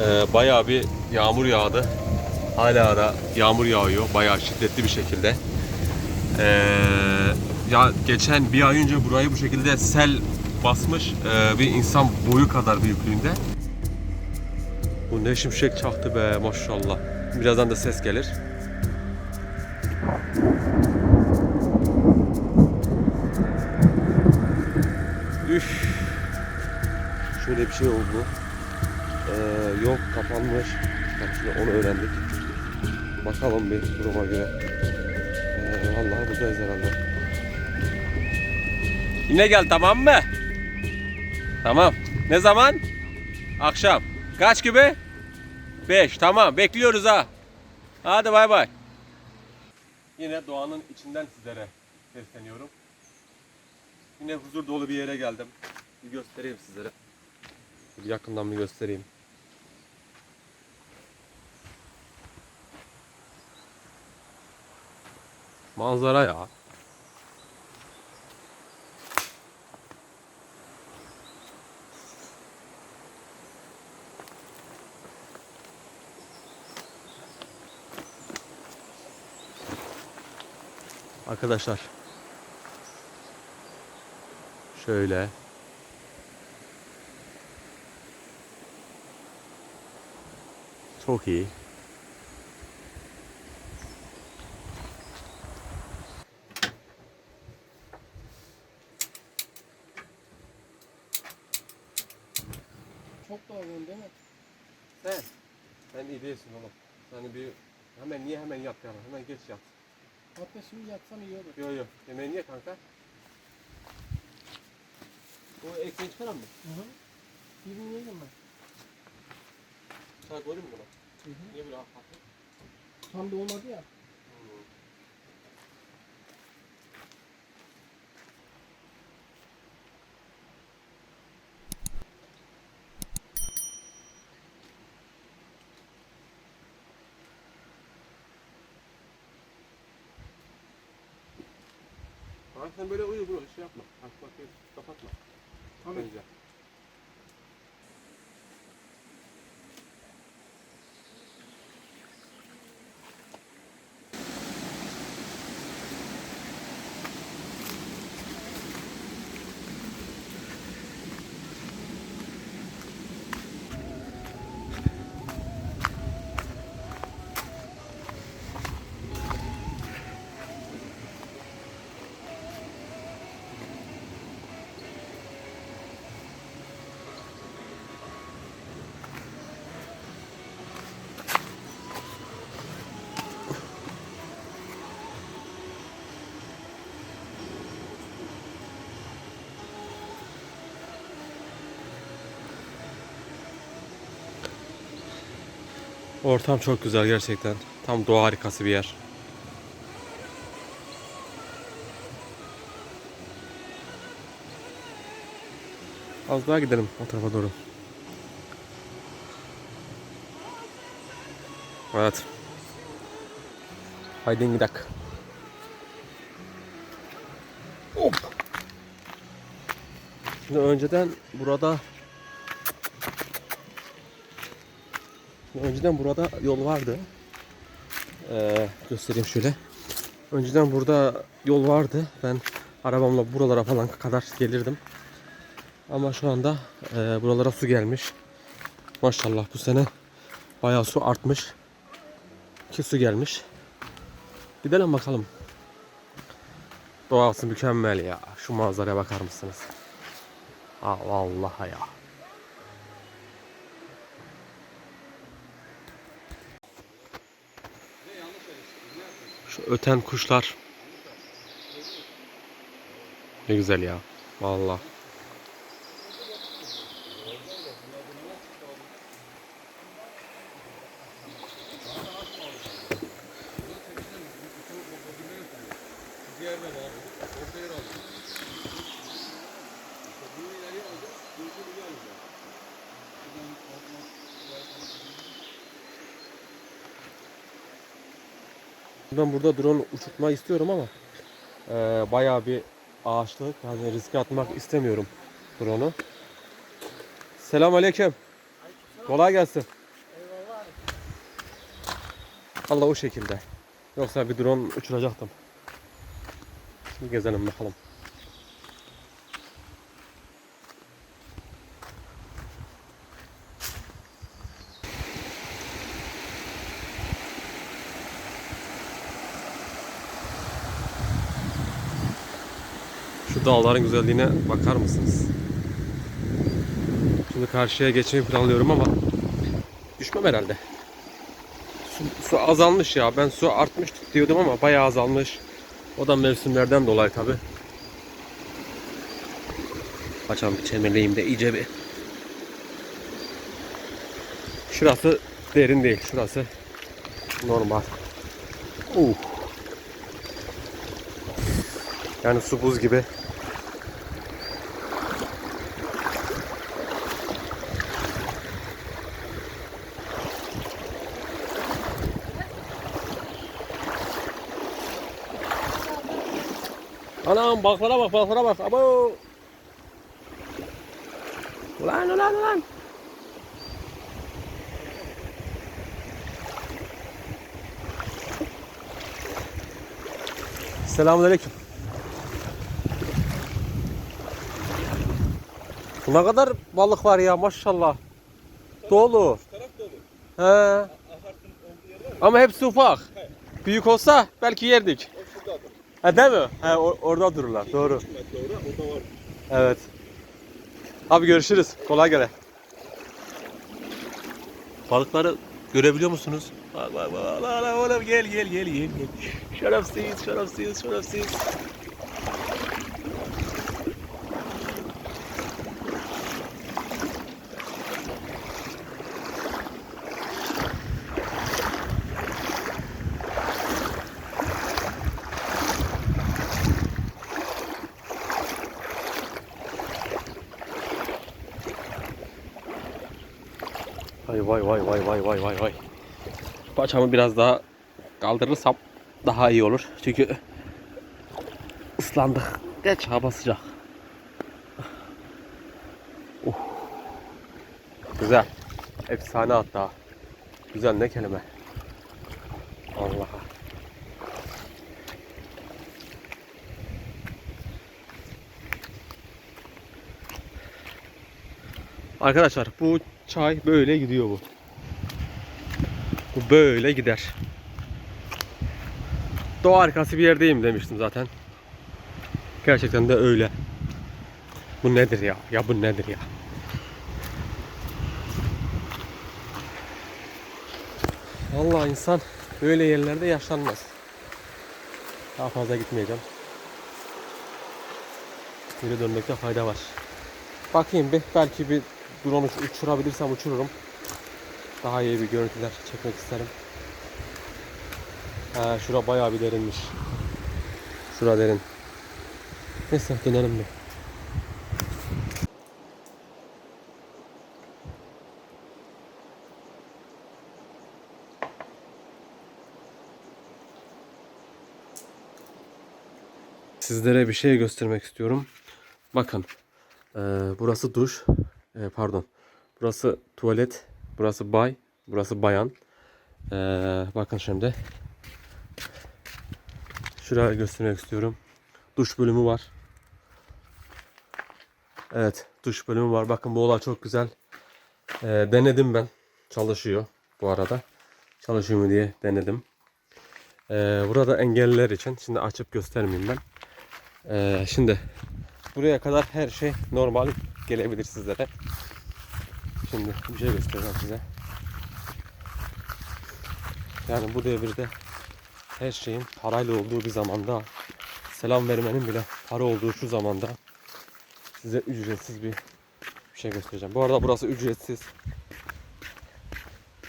Ee, bayağı bir yağmur yağdı. Hala da yağmur yağıyor. Bayağı şiddetli bir şekilde. Ee, ya geçen bir ay önce burayı bu şekilde sel basmış. Ee, bir insan boyu kadar büyüklüğünde. Bu ne şimşek çaktı be maşallah. Birazdan da ses gelir. Üf. Şöyle bir şey oldu. Ee, yok kapanmış. Bak şimdi onu öğrendik. Bakalım bir duruma göre. Ee, vallahi buradayız herhalde. Yine gel tamam mı? Tamam. Ne zaman? Akşam. Kaç gibi? 5. Tamam. Bekliyoruz ha. Hadi bay bay. Yine doğanın içinden sizlere sesleniyorum. Yine huzur dolu bir yere geldim. Bir göstereyim sizlere. Bir yakından bir göstereyim. Manzara ya. Arkadaşlar. Şöyle. Çok iyi. Çok doğruyum değil mi? Sen, değilsin oğlum. Sen bir hemen niye hemen yat yani? Hemen geç yat. Hatta şimdi yatsam iyi olur. Yo yo. Yemeğini ye kanka. O ekmeği çıkaran mı? Hı hı. Birini yedim ben. Çay koydun mu buna? Hı hı. Niye böyle hafif? Tam da olmadı ya. Kanka sen böyle uyu bro. Şey yapma. Kalk bak kapatma. Tabii. Bence. Ortam çok güzel gerçekten. Tam doğa harikası bir yer. Az daha gidelim o tarafa doğru. Evet. Haydi gidelim. Hop. Şimdi önceden burada önceden burada yol vardı. Ee, göstereyim şöyle. Önceden burada yol vardı. Ben arabamla buralara falan kadar gelirdim. Ama şu anda e, buralara su gelmiş. Maşallah bu sene bayağı su artmış. Ki su gelmiş. Gidelim bakalım. Doğası mükemmel ya. Şu manzaraya bakar mısınız? Aa, vallahi ya. Şu öten kuşlar. Ne güzel ya. Vallahi. Aslında burada drone uçurtma istiyorum ama e, bayağı bir ağaçlık. Hani riske atmak istemiyorum drone'u. Selam aleyküm. Kolay gelsin. Eyvallah. Allah o şekilde. Yoksa bir drone uçuracaktım. Şimdi gezelim bakalım. Dağların güzelliğine bakar mısınız? Şimdi karşıya geçmeyi planlıyorum ama düşmem herhalde. Su, su azalmış ya. Ben su artmış diyordum ama bayağı azalmış. O da mevsimlerden dolayı tabi. Açalım bir çemirleyeyim de iyice bir. Şurası derin değil. Şurası normal. Uh. Yani su buz gibi. Anam balıklara bak balıklara bak. Abo. Ulan ulan ulan. Selamünaleyküm. Ne kadar balık var ya maşallah. Dolu. taraf dolu. He. Ama hepsi ufak. Büyük olsa belki yerdik. Ha değil mi? He or- orada dururlar. Doğru. 3 metre orada, orada var. Evet. Abi görüşürüz. Kolay gele. Balıkları görebiliyor musunuz? Bak bak bak. Allah Allah oğlum gel gel gel gel. gel. Şerefsiz şerefsiz şerefsiz. Vay vay vay vay vay vay. Paçamı biraz daha kaldırırsam daha iyi olur. Çünkü ıslandık. Geç hava sıcak. Uh. Güzel. Efsane hatta. Güzel ne kelime. Allah'a. Arkadaşlar bu çay böyle gidiyor bu. Böyle gider. Doğa harikası bir yerdeyim demiştim zaten. Gerçekten de öyle. Bu nedir ya? Ya bu nedir ya? Vallahi insan böyle yerlerde yaşlanmaz. Daha fazla gitmeyeceğim. Geri dönmekte fayda var. Bakayım bir belki bir drone uç- uçurabilirsem uçururum. Daha iyi bir görüntüler çekmek isterim. Ha, şura bayağı bir derinmiş. Şura derin. Neyse dönelim bir. Sizlere bir şey göstermek istiyorum. Bakın. Ee, burası duş. Ee, pardon. Burası tuvalet. Burası bay. Burası bayan. Ee, bakın şimdi. Şuraya göstermek istiyorum. Duş bölümü var. Evet. Duş bölümü var. Bakın bu olay çok güzel. Ee, denedim ben. Çalışıyor bu arada. Çalışıyor mu diye denedim. Ee, burada engelliler için. Şimdi açıp göstermeyeyim ben. Ee, şimdi buraya kadar her şey normal gelebilir sizlere. Şimdi bir şey göstereceğim size. Yani bu devirde her şeyin parayla olduğu bir zamanda selam vermenin bile para olduğu şu zamanda size ücretsiz bir bir şey göstereceğim. Bu arada burası ücretsiz.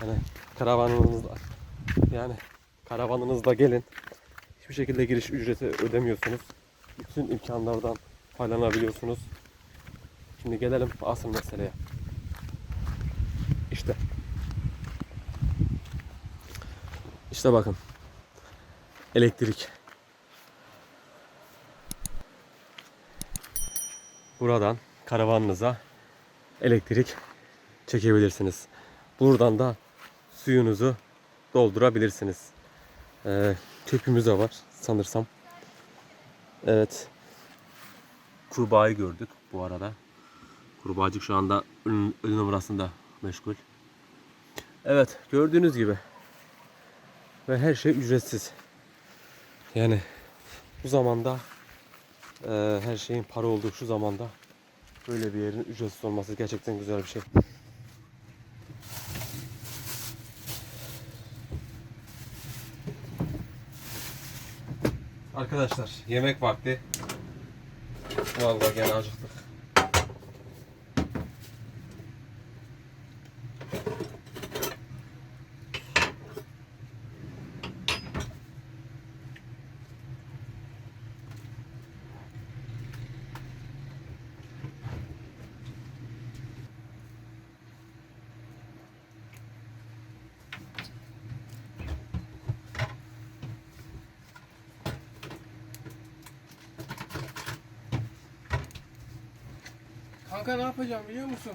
Hani karavanınızda yani karavanınızda gelin. Hiçbir şekilde giriş ücreti ödemiyorsunuz. Bütün imkanlardan faydalanabiliyorsunuz. Şimdi gelelim asıl meseleye. İşte. İşte bakın. Elektrik. Buradan karavanınıza elektrik çekebilirsiniz. Buradan da suyunuzu doldurabilirsiniz. Ee, köpüğümüz de var sanırsam. Evet. Kurbağayı gördük bu arada. Kurbağacık şu anda ölü numarasında meşgul. Evet gördüğünüz gibi. Ve her şey ücretsiz. Yani bu zamanda e, her şeyin para olduğu şu zamanda böyle bir yerin ücretsiz olması gerçekten güzel bir şey. Arkadaşlar yemek vakti. Vallahi gene acıktık. Kanka ne yapacağım biliyor musun?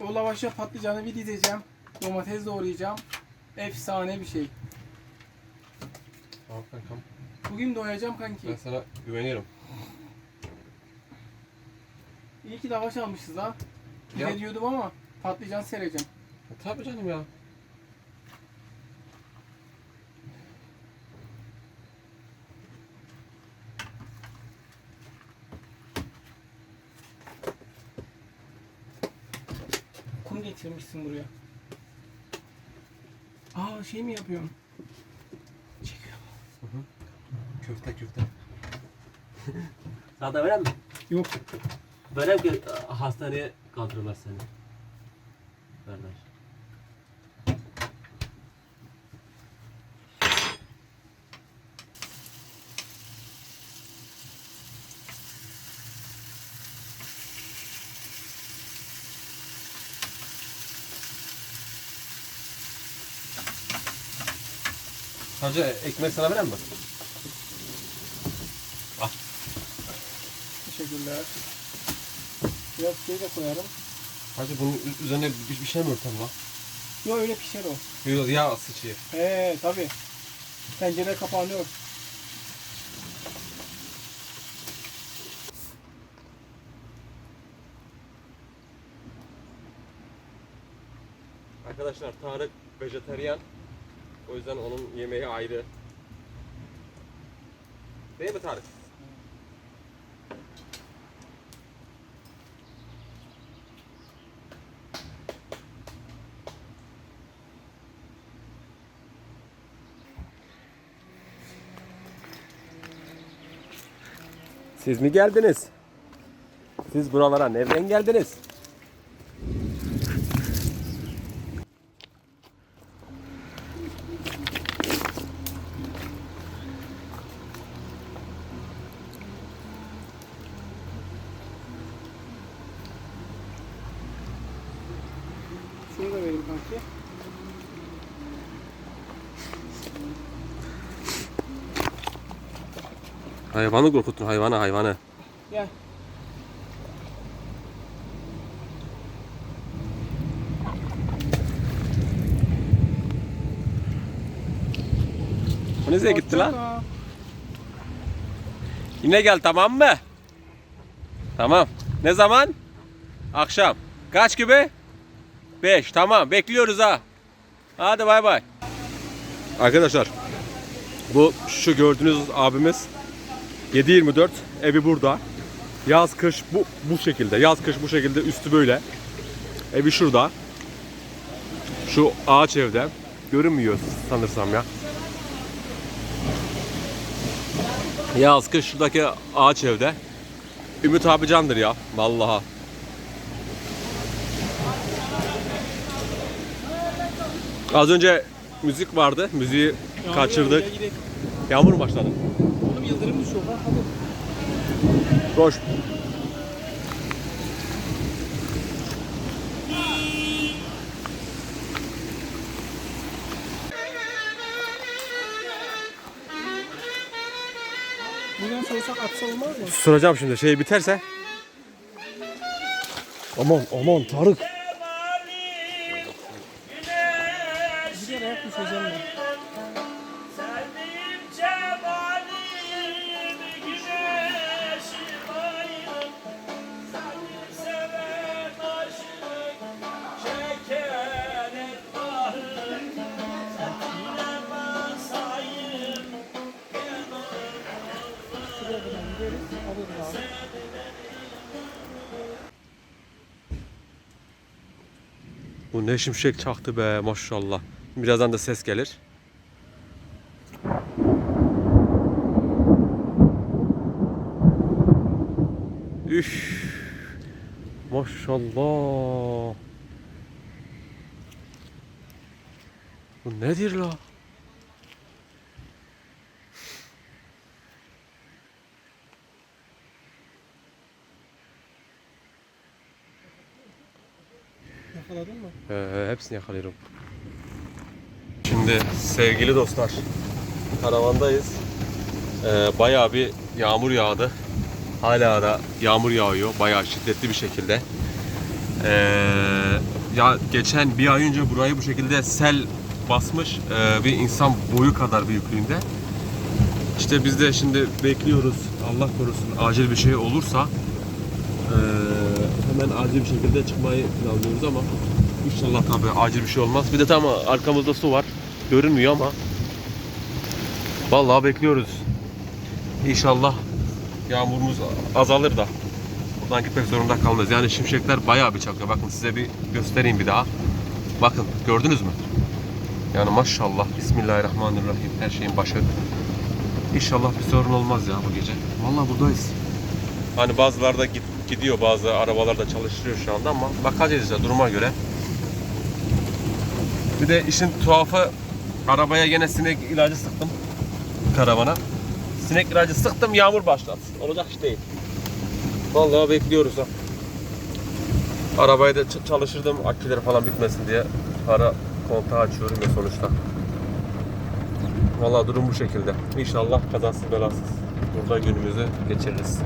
O lavaşa patlıcanı bir dizeceğim. Domates doğrayacağım. Efsane bir şey. Tamam kankam. Bugün doyacağım Ben kanki. sana güveniyorum. İyi ki lavaş almışız ha. Ya. Ne diyordum ama patlıcan sereceğim. E, tabii canım ya. Getirmişsin buraya. Aa şey mi yapıyorsun? Çekiyor. Köfte köfte. Sana da verem mi? Yok. Verem ki hastaneye kaldırırlar seni. Kardeş. Hacı ekmek sana verem mi? Teşekkürler. Biraz şey de koyarım. Hacı bunun üzerine bir, bir şey mi örtem lan? Yok öyle pişer o. Yok ya sıçıyor. He tabi. Tencere kapağını ört. Arkadaşlar Tarık vejeteryan. O yüzden onun yemeği ayrı. Değil mi Tarık? Siz mi geldiniz? Siz buralara nereden geldiniz? Şunu da vereyim kanki. Hayvanı korkuttun hayvanı hayvanı. Gel. Bu nereye gitti lan? Yine gel tamam mı? Tamam. Ne zaman? Akşam. Kaç gibi? 5. Tamam. Bekliyoruz ha. Hadi bay bay. Arkadaşlar bu şu gördüğünüz abimiz 7-24 evi burada. Yaz kış bu bu şekilde. Yaz kış bu şekilde üstü böyle. Evi şurada. Şu ağaç evde. Görünmüyor sanırsam ya. Yaz kış şuradaki ağaç evde. Ümit abi candır ya. Vallahi. Az önce müzik vardı. Müziği kaçırdık. Yağmur mu başladı? Oğlum yıldırım düşüyor bak hadi. Koş. Buradan soysak atsa olmaz mı? Soracağım şimdi şey biterse. Aman aman Tarık. Bu ne şimşek çaktı be maşallah. Birazdan da ses gelir. Üf. Maşallah. Bu nedir la? Yakaladın mı? Ee, hepsini yakalıyorum. Şimdi sevgili dostlar, karavandayız. Ee, bayağı bir yağmur yağdı. Hala da yağmur yağıyor, bayağı şiddetli bir şekilde. Ee, ya geçen bir ay önce burayı bu şekilde sel basmış ee, bir insan boyu kadar büyüklüğünde. İşte biz de şimdi bekliyoruz. Allah korusun acil bir şey olursa hemen acil bir şekilde çıkmayı planlıyoruz ama inşallah tabii acil bir şey olmaz. Bir de tam arkamızda su var. Görünmüyor ama vallahi bekliyoruz. İnşallah yağmurumuz azalır da buradan gitmek zorunda kalmayız. Yani şimşekler bayağı bir çakıyor. Bakın size bir göstereyim bir daha. Bakın gördünüz mü? Yani maşallah Bismillahirrahmanirrahim her şeyin başı. İnşallah bir sorun olmaz ya bu gece. Vallahi buradayız. Hani bazıları da git, gidiyor bazı arabalar da çalıştırıyor şu anda ama bakacağız işte duruma göre. Bir de işin tuhafı arabaya gene sinek ilacı sıktım karavana. Sinek ilacı sıktım yağmur başladı. Olacak iş değil. Vallahi bekliyoruz ha. Arabayı da ç- çalıştırdım aküleri falan bitmesin diye. Para kontağı açıyorum ya sonuçta. Vallahi durum bu şekilde. İnşallah kazasız belasız burada günümüzü geçiririz.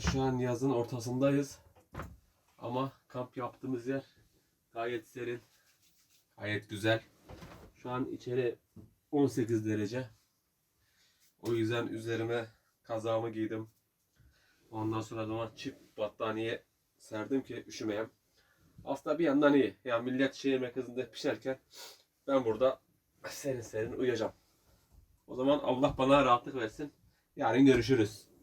Şu an yazın ortasındayız. Ama kamp yaptığımız yer gayet serin. Gayet güzel. Şu an içeri 18 derece. O yüzden üzerime kazağımı giydim. Ondan sonra da çift battaniye serdim ki üşümeyem. Aslında bir yandan iyi. Yani millet şehir merkezinde pişerken ben burada serin serin uyuyacağım. O zaman Allah bana rahatlık versin. Yarın görüşürüz.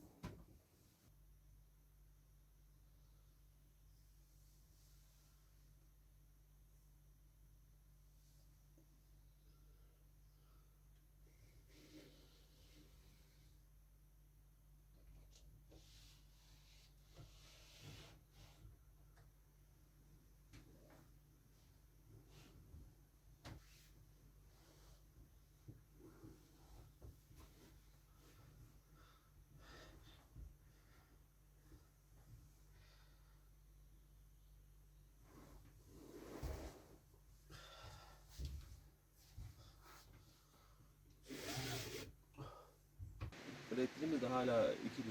Hala iki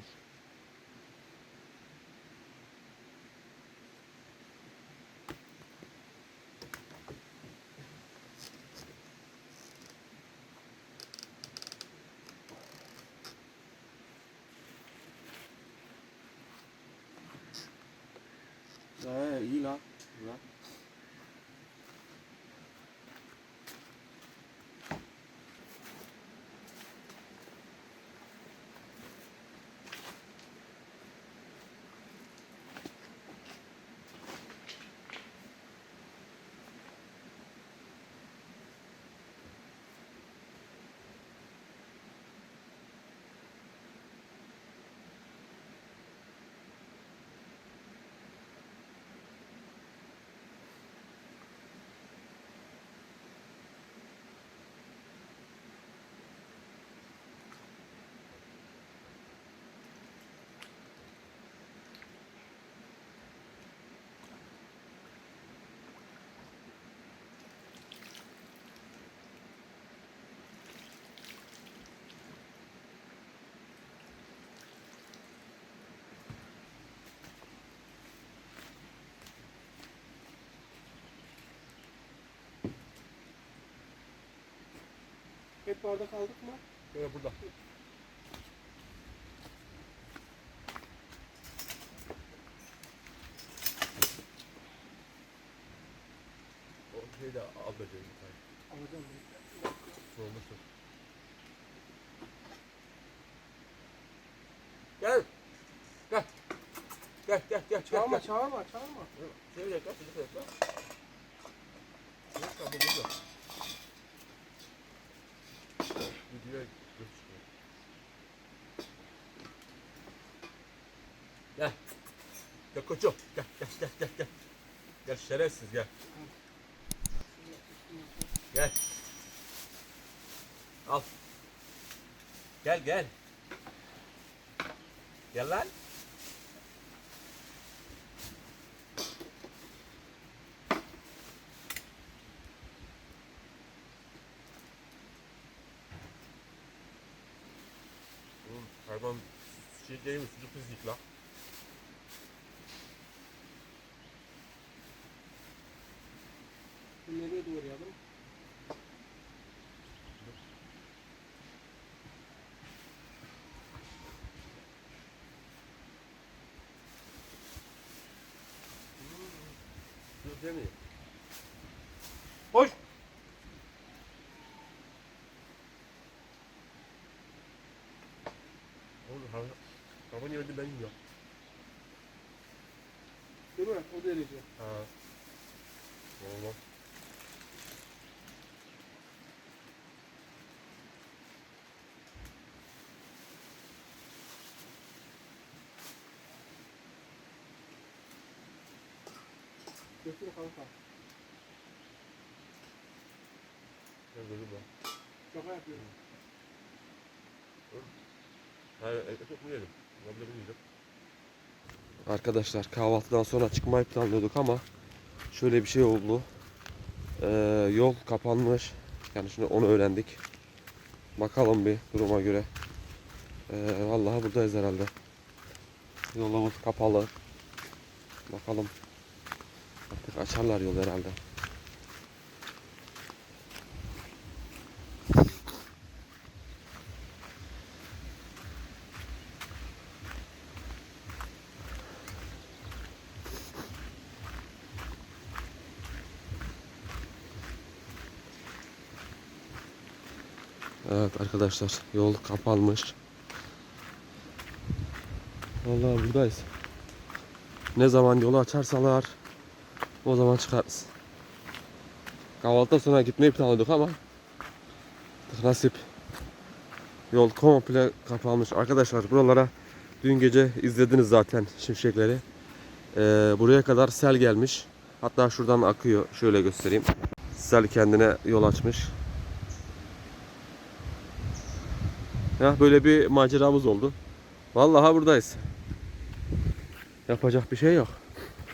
lan. Pet bardak aldık mı? Şöyle burada. O şeyi de al da canım. Alacağım. Olmuştur. Gel. Gel. Gel gel gel. Çağırma gel. çağırma çağırma. Şöyle yakla, şöyle yakla. Yakla, bu burada. Videoya götür. Gel. Gel koçum. Gel gel gel gel gel. Gel şerefsiz gel. Gel. Al. Gel gel. Gel lan. Oğlum hayvan şey değil mi? Sucuk fizik la. Nereye doğrayalım? Sucuk değil mi? Hoş. Oğlum hayvan, hayvan yedi ben yiyorum. Değil mi? O derece. Ha. Olmaz. Götür kanka. Ben gözüm var. Şaka yapıyorum. Hayır, ekmek yiyeceğim? Arkadaşlar kahvaltıdan sonra çıkmayı planlıyorduk ama şöyle bir şey oldu. Ee, yol kapanmış. Yani şimdi onu öğrendik. Bakalım bir duruma göre. Ee, vallahi buradayız herhalde. Yolumuz kapalı. Bakalım. Açarlar yol herhalde. Evet arkadaşlar yol kapanmış. Vallahi buradayız. Ne zaman yolu açarsalar o zaman çıkarız. Kahvaltıdan sonra gitmeyi planladık ama nasip. Yol komple kapanmış. Arkadaşlar buralara dün gece izlediniz zaten şimşekleri. Ee, buraya kadar sel gelmiş. Hatta şuradan akıyor. Şöyle göstereyim. Sel kendine yol açmış. Ya böyle bir maceramız oldu. Vallahi buradayız. Yapacak bir şey yok.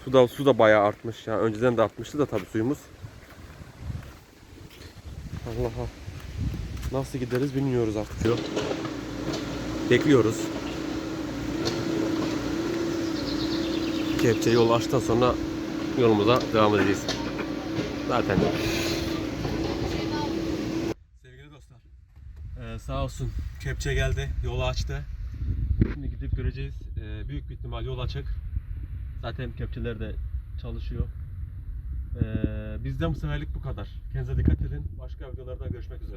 Su da su da bayağı artmış. Yani önceden de artmıştı da tabii suyumuz. Allah'a. Nasıl gideriz bilmiyoruz artık. Yok. Bekliyoruz. Kepçe yol açtıktan sonra yolumuza devam edeceğiz. Zaten Sevgili dostlar. Ee, sağ olsun kepçe geldi, yolu açtı. Şimdi gidip göreceğiz. Ee, büyük bir ihtimal yol açık. Zaten kepçeler de çalışıyor. Ee, bizden bu seferlik bu kadar. Kendinize dikkat edin. Başka videolarda görüşmek üzere.